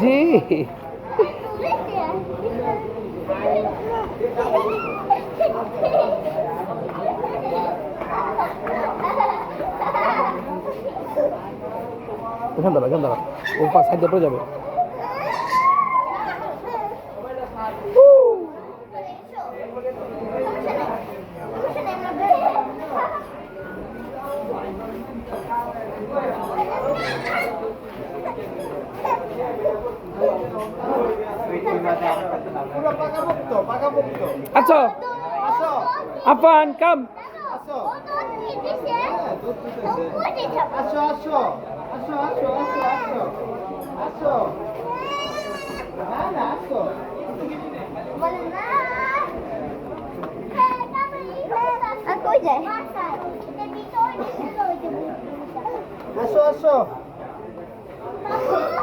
জি। এখান দাঁড়া এখান দাঁড়া। ও পাশ সাইড পড়ে যাবে। আচ্ছা আসো আফান কাম আসো হ্যাঁ, দুধ দিতেছে। আসো আসো আসো আসো আসো আসো কই যায়? আসো আসো। Mama,